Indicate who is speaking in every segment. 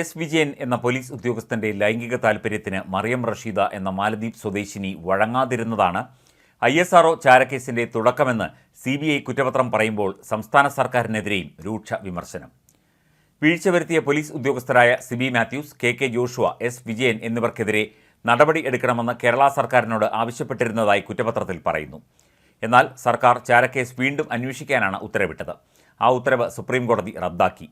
Speaker 1: S Vijayan എന്ന police ഉദ്യോഗസ്ഥന്റെ ലൈംഗിക താൽപ്പര്യത്തിന് മറിയം റഷീദ എന്ന മാലദ്വീപ് സ്വദേശിനി വഴങ്ങാതിരുന്നതാണ് ഐ എസ് ആർഒ ചാരക്കേസിന്റെ തുടക്കമെന്ന് സി ബി ഐ കുറ്റപത്രം പറയുമ്പോൾ സംസ്ഥാന സർക്കാരിനെതിരെയും രൂക്ഷ വിമർശനം. വീഴ്ച വരുത്തിയ police ഉദ്യോഗസ്ഥരായ Sibi Mathews K K Joshua S Vijayan എന്നിവർക്കെതിരെ നടപടി എടുക്കണമെന്ന് കേരള സർക്കാരിനോട് ആവശ്യപ്പെട്ടിരുന്നതായി കുറ്റപത്രത്തിൽ പറയുന്നു. എന്നാൽ സർക്കാർ ചാരക്കേസ് വീണ്ടും അന്വേഷിക്കാനാണ് ഉത്തരവിട്ടത്. ആ ഉത്തരവ് സുപ്രീംകോടതി റദ്ദാക്കി.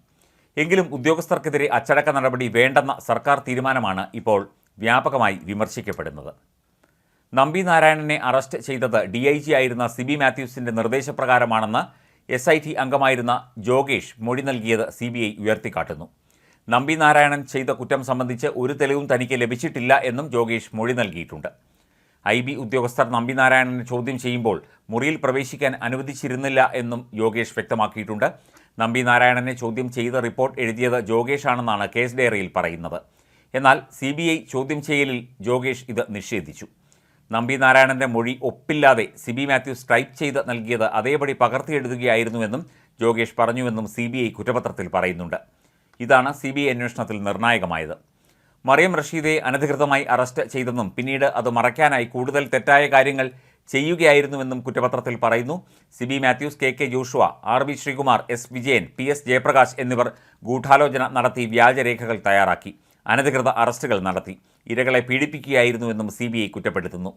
Speaker 1: എങ്കിലും ഉദ്യോഗസ്ഥർക്കെതിരെ അച്ചടക്ക നടപടി വേണ്ടെന്ന സർക്കാർ തീരുമാനമാണ് ഇപ്പോൾ വ്യാപകമായി വിമർശിക്കപ്പെടുന്നത്. നമ്പി നാരായണനെ അറസ്റ്റ് ചെയ്തത് ഡി ഐ ജി ആയിരുന്ന സിബി മാത്യൂസിന്റെ നിർദ്ദേശപ്രകാരമാണെന്ന് എസ് ഐ ടി അംഗമായിരുന്ന ജോഗേഷ് മൊഴി നൽകിയത് സി ബി ഐ ഉയർത്തിക്കാട്ടുന്നു. നമ്പി നാരായണൻ ചെയ്ത കുറ്റം സംബന്ധിച്ച് ഒരു തെളിവും തനിക്ക് ലഭിച്ചിട്ടില്ല എന്നും ജോഗേഷ് മൊഴി നൽകിയിട്ടുണ്ട്. ഐ ബി ഉദ്യോഗസ്ഥർ നമ്പി നാരായണനെ ചോദ്യം ചെയ്യുമ്പോൾ മുറിയിൽ പ്രവേശിക്കാൻ അനുവദിച്ചിരുന്നില്ല എന്നും യോഗേഷ് വ്യക്തമാക്കിയിട്ടുണ്ട്. നമ്പി നാരായണനെ ചോദ്യം ചെയ്ത റിപ്പോർട്ട് എഴുതിയത് ജോഗേഷാണെന്നാണ് കേസ് ഡയറിയിൽ പറയുന്നത്. എന്നാൽ സി ബി ഐ ചോദ്യം ചെയ്യലിൽ ജോഗേഷ് ഇത് നിഷേധിച്ചു. നമ്പി നാരായണന്റെ മൊഴി ഒപ്പില്ലാതെ സിബി മാത്യൂസ് ടൈപ്പ് ചെയ്ത് നൽകിയത് അതേപടി പകർത്തിയെഴുതുകയായിരുന്നുവെന്നും ജോഗേഷ് പറഞ്ഞുവെന്നും സി ബി ഐ കുറ്റപത്രത്തിൽ പറയുന്നുണ്ട്. ഇതാണ് സി ബി ഐ അന്വേഷണത്തിൽ നിർണായകമായത്. മറിയം റഷീദെ അനധികൃതമായി അറസ്റ്റ് ചെയ്തെന്നും പിന്നീട് അത് മറയ്ക്കാനായി കൂടുതൽ തെറ്റായ കാര്യങ്ങൾ ചെയ്യുകയായിരുന്നുവെന്നും കുറ്റപത്രത്തിൽ പറയുന്നു. Sibi Mathews K K Joshua R B Sreekumar S Vijayan P S Jayaprakash എന്നിവർ ഗൂഢാലോചന നടത്തി വ്യാജരേഖകൾ തയ്യാറാക്കി അനധികൃത അറസ്റ്റുകൾ നടത്തി. ഇരകളെ പീഡിപ്പിക്കുകയായിരുന്നുവെന്നും സി ബി ഐ കുറ്റപ്പെടുത്തുന്നു.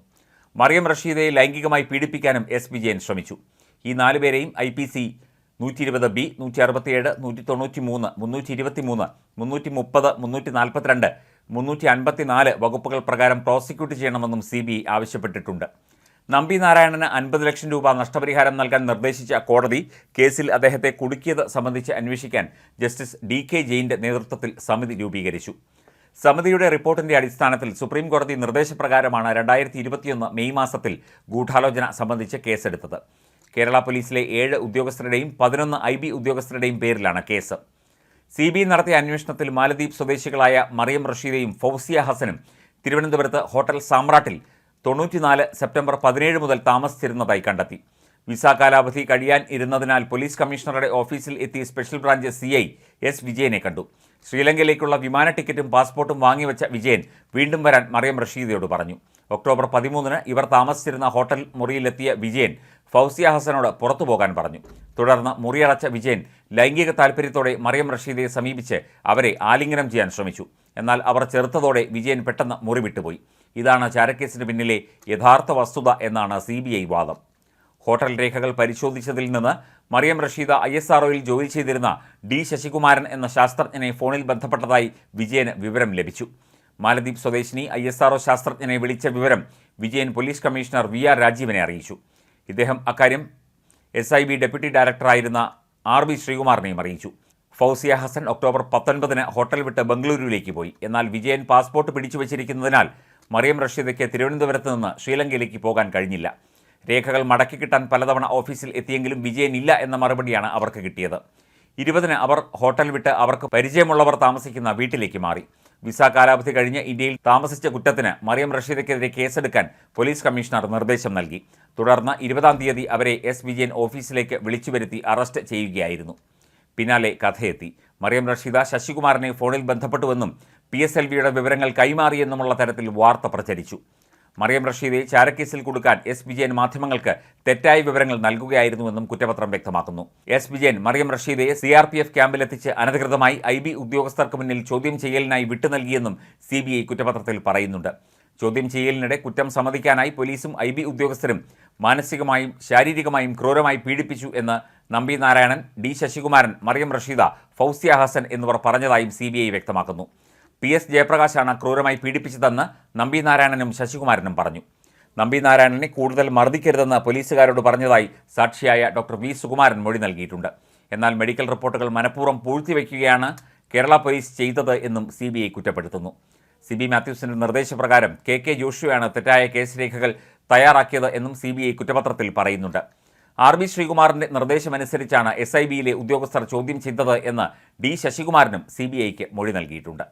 Speaker 1: മറിയം റഷീദയെ ലൈംഗികമായി പീഡിപ്പിക്കാനും എസ് വിജയൻ ശ്രമിച്ചു. ഈ നാലുപേരെയും ഐ പി സി നൂറ്റി ഇരുപത് ബി നൂറ്റി അറുപത്തിയേഴ് നൂറ്റി തൊണ്ണൂറ്റി മൂന്ന് മുന്നൂറ്റി ഇരുപത്തി മൂന്ന് മുന്നൂറ്റി മുപ്പത് മുന്നൂറ്റി നാൽപ്പത്തിരണ്ട് മുന്നൂറ്റി അൻപത്തി നാല് വകുപ്പുകൾ പ്രകാരം പ്രോസിക്യൂട്ട് ചെയ്യണമെന്നും സി ബി ഐ ആവശ്യപ്പെട്ടിട്ടുണ്ട്. നമ്പി നാരായണന് അൻപത് ലക്ഷം രൂപ നഷ്ടപരിഹാരം നൽകാൻ നിർദ്ദേശിച്ച കോടതി കേസിൽ അദ്ദേഹത്തെ കുടുക്കിയത് സംബന്ധിച്ച് അന്വേഷിക്കാൻ ജസ്റ്റിസ് ഡി കെ ജെയിന്റെ നേതൃത്വത്തിൽ സമിതി രൂപീകരിച്ചു. സമിതിയുടെ റിപ്പോർട്ടിന്റെ അടിസ്ഥാനത്തിൽ സുപ്രീം കോടതി നിർദ്ദേശപ്രകാരമാണ് രണ്ടായിരത്തി ഇരുപത്തിയൊന്ന് മെയ് മാസത്തിൽ ഗൂഢാലോചന സംബന്ധിച്ച് കേസെടുത്തത്. കേരള പോലീസിലെ ഏഴ് ഉദ്യോഗസ്ഥരുടെയും പതിനൊന്ന് ഐ ബി ഉദ്യോഗസ്ഥരുടെയും പേരിലാണ് കേസ്. സി ബി നടത്തിയ അന്വേഷണത്തിൽ മാലദ്വീപ് സ്വദേശികളായ മറിയം റഷീദയും ഫൗസിയ ഹസനും തിരുവനന്തപുരത്ത് ഹോട്ടൽ സാമ്രാട്ടിൽ തൊണ്ണൂറ്റിനാല് സെപ്റ്റംബർ പതിനേഴ് മുതൽ താമസിച്ചിരുന്നതായി കണ്ടെത്തി. വിസ കാലാവധി കഴിയാൻ ഇരുന്നതിനാൽ പോലീസ് കമ്മീഷണറുടെ ഓഫീസിൽ എത്തി special branch C I S വിജയനെ കണ്ടു. ശ്രീലങ്കയിലേക്കുള്ള വിമാന ടിക്കറ്റും പാസ്പോർട്ടും വാങ്ങിവെച്ച വിജയൻ വീണ്ടും വരാൻ മറിയം റഷീദയോട് പറഞ്ഞു. ഒക്ടോബർ പതിമൂന്നിന് ഇവർ താമസിച്ചിരുന്ന ഹോട്ടൽ മുറിയിലെത്തിയ വിജയൻ ഫൗസിയ ഹസനോട് പുറത്തു പോകാൻ പറഞ്ഞു. തുടർന്ന് മുറിയടച്ച വിജയൻ ലൈംഗിക താൽപ്പര്യത്തോടെ മറിയം റഷീദയെ സമീപിച്ച് അവരെ ആലിംഗനം ചെയ്യാൻ ശ്രമിച്ചു. എന്നാൽ അവർ ചെറുത്തതോടെ വിജയൻ പെട്ടെന്ന് മുറി വിട്ടുപോയി ഇതാണ് ചാരക്കേസിന് പിന്നിലെ യഥാർത്ഥ വസ്തുത എന്നാണ് സി വാദം. ഹോട്ടൽ രേഖകൾ പരിശോധിച്ചതിൽ നിന്ന് മറിയം റഷീദ ഐ എസ് ആർഒയിൽ ജോലി ചെയ്തിരുന്ന ഡി ശശികുമാരൻ എന്ന ശാസ്ത്രജ്ഞനെ ഫോണിൽ ബന്ധപ്പെട്ടതായി വിജയന് വിവരം ലഭിച്ചു. മാലദ്വീപ് സ്വദേശിനി ഐ എസ് ആർഒ ശാസ്ത്രജ്ഞനെ വിളിച്ച വിവരം Vijayan police commissioner V R രാജീവനെ അറിയിച്ചു. ഇദ്ദേഹം അക്കാര്യം എസ് ഐ ബി ഡെപ്യൂട്ടി ഡയറക്ടറായിരുന്ന ആർ ബി ശ്രീകുമാറിനെയും അറിയിച്ചു. ഫൗസിയ ഹസൻ ഒക്ടോബർ പത്തൊൻപതിന് ഹോട്ടൽ വിട്ട് ബംഗളൂരുവിലേക്ക് പോയി. എന്നാൽ വിജയൻ പാസ്പോർട്ട് പിടിച്ചു വച്ചിരിക്കുന്നതിനാൽ മറിയം റഷീദയ്ക്ക് തിരുവനന്തപുരത്ത് നിന്ന് ശ്രീലങ്കയിലേക്ക് പോകാൻ കഴിഞ്ഞില്ല. രേഖകൾ മടക്കി കിട്ടാൻ പലതവണ ഓഫീസിൽ എത്തിയെങ്കിലും വിജയനില്ല എന്ന മറുപടിയാണ് അവർക്ക് കിട്ടിയത്. ഇരുപതിന് അവർ ഹോട്ടൽ വിട്ട് അവർക്ക് പരിചയമുള്ളവർ താമസിക്കുന്ന വീട്ടിലേക്ക് മാറി. വിസ കാലാവധി കഴിഞ്ഞ് ഇന്ത്യയിൽ താമസിച്ച കുറ്റത്തിന് മറിയം റഷീദയ്ക്കെതിരെ കേസെടുക്കാൻ പോലീസ് കമ്മീഷണർ നിർദ്ദേശം നൽകി. തുടർന്ന് ഇരുപതാം തീയതി അവരെ എസ് വിജയൻ ഓഫീസിലേക്ക് വിളിച്ചു വരുത്തി അറസ്റ്റ് ചെയ്യുകയായിരുന്നു. പിന്നാലെ കഥയെത്തി. മറിയം റഷീദ ശശികുമാറിനെ ഫോണിൽ ബന്ധപ്പെട്ടുവെന്നും പി എസ് എൽ വിയുടെ വിവരങ്ങൾ കൈമാറിയെന്നുമുള്ള തരത്തിൽ വാർത്ത പ്രചരിച്ചു. മറിയം റഷീദെ ചാരക്കേസിൽ കൊടുക്കാൻ എസ് വിജയൻ മാധ്യമങ്ങൾക്ക് തെറ്റായ വിവരങ്ങൾ നൽകുകയായിരുന്നുവെന്നും കുറ്റപത്രം വ്യക്തമാക്കുന്നു. എസ് വിജയൻ മറിയം റഷീദെ സി ആർ പി എഫ് ക്യാമ്പിലെത്തിച്ച് അനധികൃതമായി ഐ ബി ഉദ്യോഗസ്ഥർക്ക് മുന്നിൽ ചോദ്യം ചെയ്യലിനായി വിട്ടു നൽകിയെന്നും സി ബി ഐ കുറ്റപത്രത്തിൽ പറയുന്നുണ്ട്. ചോദ്യം ചെയ്യലിനിടെ കുറ്റം സമ്മതിക്കാനായി പോലീസും ഐ ബി ഉദ്യോഗസ്ഥരും മാനസികമായും ശാരീരികമായും ക്രൂരമായി പീഡിപ്പിച്ചു എന്ന് നമ്പി നാരായണൻ ഡി ശശികുമാരൻ മറിയം റഷീദ ഫൗസിയ ഹസൻ എന്നിവർ പറഞ്ഞതായും സി വ്യക്തമാക്കുന്നു. പി എസ് ജയപ്രകാശാണ് ക്രൂരമായി പീഡിപ്പിച്ചതെന്ന് നമ്പി നാരായണനും ശശികുമാരനും പറഞ്ഞു. നമ്പി നാരായണനെ കൂടുതൽ മർദ്ദിക്കരുതെന്ന് പോലീസുകാരോട് പറഞ്ഞതായി സാക്ഷിയായ ഡോക്ടർ വി സുകുമാരൻ മൊഴി നൽകിയിട്ടുണ്ട്. എന്നാൽ മെഡിക്കൽ റിപ്പോർട്ടുകൾ മനഃപൂർവം പൂഴ്ത്തിവെക്കുകയാണ് കേരള പോലീസ് ചെയ്തത് എന്നും സി ബി ഐ കുറ്റപ്പെടുത്തുന്നു. സി ബി മാത്യൂസിന്റെ നിർദ്ദേശപ്രകാരം കെ കെ ജോഷിയാണ് തെറ്റായ കേസ് രേഖകൾ തയ്യാറാക്കിയത് എന്നും സി ബി ഐ കുറ്റപത്രത്തിൽ പറയുന്നുണ്ട്. ആർ ബി ശ്രീകുമാറിന്റെ നിർദ്ദേശമനുസരിച്ചാണ് എസ് ഐ ബിയിലെ ഉദ്യോഗസ്ഥർ ചോദ്യം ചെയ്തത് എന്ന് ഡി ശശികുമാരനും സി ബി ഐക്ക് മൊഴി നൽകിയിട്ടുണ്ട്.